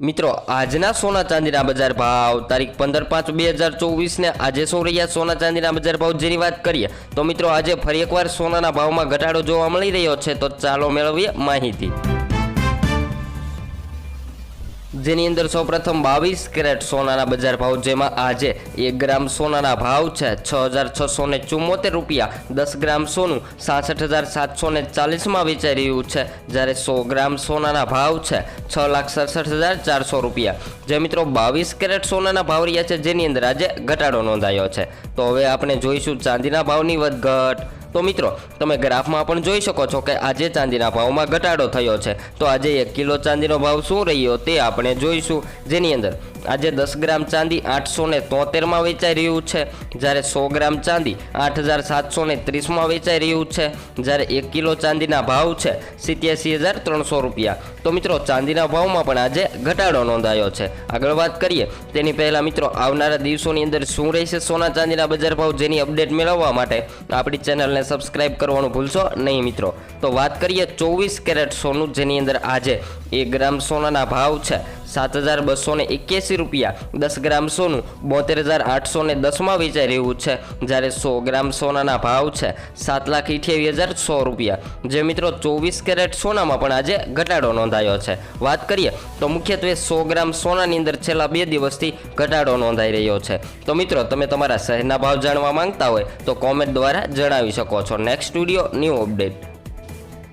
મિત્રો, આજના સોના ચાંદીના બજાર ભાવ તારીખ પંદર પાંચ બે હજાર ચોવીસને આજે શું રહ્યા? સોના ચાંદીના બજાર ભાવ જેની વાત કરીએ, તો મિત્રો, આજે ફરી એકવાર સોનાના ભાવમાં ઘટાડો જોવા મળી રહ્યો છે, તો ચાલો મેળવીએ માહિતી. જેની અંદર સૌપ્રથમ બાવીસ કેરેટ સોનાના બજાર ભાવ જેમાં આજે એક ગ્રામ સોનાના ભાવ છે છ હજાર છસો ને ચુમ્મોતેર રૂપિયા. દસ ગ્રામ સોનું સાસઠ હજાર સાતસો ને ચાલીસમાં વેચાઈ રહ્યું છે. જ્યારે સો ગ્રામ સોનાના ભાવ છે છ લાખ સડસઠ હજાર ચારસો રૂપિયા. જે મિત્રો બાવીસ કેરેટ સોનાના ભાવ રહ્યા છે, જેની અંદર આજે ઘટાડો નોંધાયો છે. તો હવે આપણે જોઈશું ચાંદીના ભાવની વધઘટ. તો મિત્રો, તમે ગ્રાફમાં પણ જોઈ શકો છો કે આજે ચાંદીના ભાવમાં ઘટાડો થયો છે. તો આજે એક કિલો ચાંદીનો ભાવ શું રહ્યો તે આપણે જોઈશું. જેની અંદર આજે દસ ગ્રામ ચાંદી આઠસો ને તોતેરમાં વેચાઈ રહ્યું છે. જ્યારે સો ગ્રામ ચાંદી આઠ હજાર સાતસો ને ત્રીસમાં વેચાઈ રહ્યું છે. જ્યારે એક કિલો ચાંદીના ભાવ છે સિત્યાસી હજાર ત્રણસો રૂપિયા. તો મિત્રો, ચાંદીના ભાવમાં પણ આજે ઘટાડો નોંધાયો છે. આગળ વાત કરીએ, તેની પહેલાં મિત્રો, આવનારા દિવસોની અંદર શું રહેશે સોના ચાંદીના બજાર ભાવ જેની અપડેટ મેળવવા માટે આપણી ચેનલને સબસ્ક્રાઇબ કરવાનું ભૂલશો નહીં મિત્રો. તો વાત કરીએ ચોવીસ કેરેટ સોનું, જેની અંદર આજે એક ગ્રામ સોનાના ભાવ છે. સાત હજાર બસો ને એક્યાસી રૂપિયા દસ ગ્રામ સોનું બોતેર હજાર આઠસો ને દસમાં વેચાઈ રહ્યું છે. જ્યારે સો ગ્રામ સોનાના ભાવ છે સાત લાખ અઠ્યાવીસ હજાર સો રૂપિયા. જે મિત્રો ચોવીસ કેરેટ સોનામાં પણ આજે ઘટાડો નોંધાયો છે. વાત કરીએ તો મુખ્યત્વે સો ગ્રામ સોનાની અંદર છેલ્લા બે દિવસથી ઘટાડો નોંધાઈ રહ્યો છે. તો મિત્રો, તમે તમારા શહેરના ભાવ જાણવા માંગતા હોય તો કોમેન્ટ દ્વારા જણાવી શકો છો. Next studio new update